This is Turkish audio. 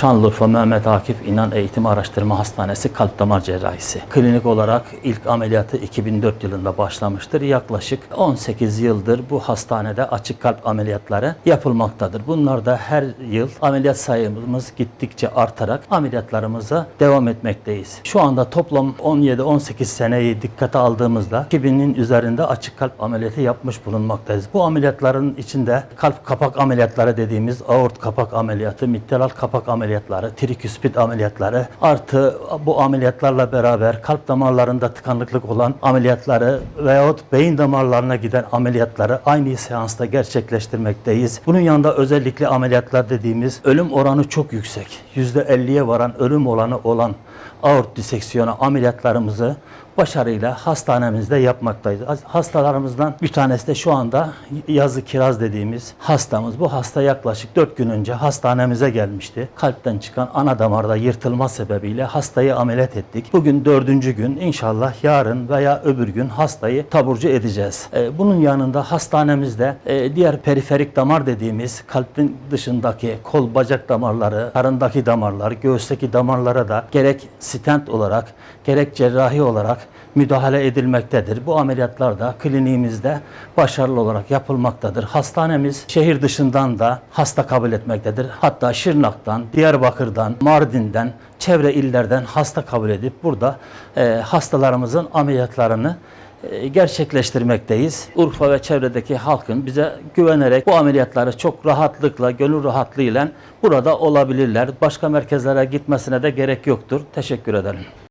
Şanlıurfa Mehmet Akif İnan Eğitim Araştırma Hastanesi Kalp Damar Cerrahisi. Klinik olarak ilk ameliyatı 2004 yılında başlamıştır. Yaklaşık 18 yıldır bu hastanede açık kalp ameliyatları yapılmaktadır. Bunlar da her yıl ameliyat sayımız gittikçe artarak ameliyatlarımıza devam etmekteyiz. Şu anda toplam 17-18 seneyi dikkate aldığımızda 2000'in üzerinde açık kalp ameliyatı yapmış bulunmaktayız. Bu ameliyatların içinde kalp kapak ameliyatları dediğimiz aort kapak ameliyatı, mitral kapak ameliyatları, triküspit ameliyatları artı bu ameliyatlarla beraber kalp damarlarında tıkanıklık olan ameliyatları veyahut beyin damarlarına giden ameliyatları aynı seansta gerçekleştirmekteyiz. Bunun yanında özellikle ameliyatlar dediğimiz ölüm oranı çok yüksek. %50'ye varan ölüm oranı olan aort diseksiyonu ameliyatlarımızı başarıyla hastanemizde yapmaktayız. Hastalarımızdan bir tanesi de şu anda yazı kiraz dediğimiz hastamız. Bu hasta yaklaşık 4 gün önce hastanemize gelmişti. Kalpten çıkan ana damarda yırtılma sebebiyle hastayı ameliyat ettik. Bugün dördüncü gün inşallah yarın veya öbür gün hastayı taburcu edeceğiz. Ee, Bunun yanında hastanemizde e, diğer periferik damar dediğimiz kalbin dışındaki kol bacak damarları, karındaki damarlar, göğüsteki damarlara da gerek stent olarak gerek cerrahi olarak müdahale edilmektedir. Bu ameliyatlar da kliniğimizde başarılı olarak yapılmaktadır. Hastanemiz şehir dışından da hasta kabul etmektedir. Hatta Şırnak'tan, Diyarbakır'dan, Mardin'den, çevre illerden hasta kabul edip burada e, hastalarımızın ameliyatlarını e, gerçekleştirmekteyiz. Urfa ve çevredeki halkın bize güvenerek bu ameliyatları çok rahatlıkla, gönül rahatlığıyla burada olabilirler. Başka merkezlere gitmesine de gerek yoktur. Teşekkür ederim.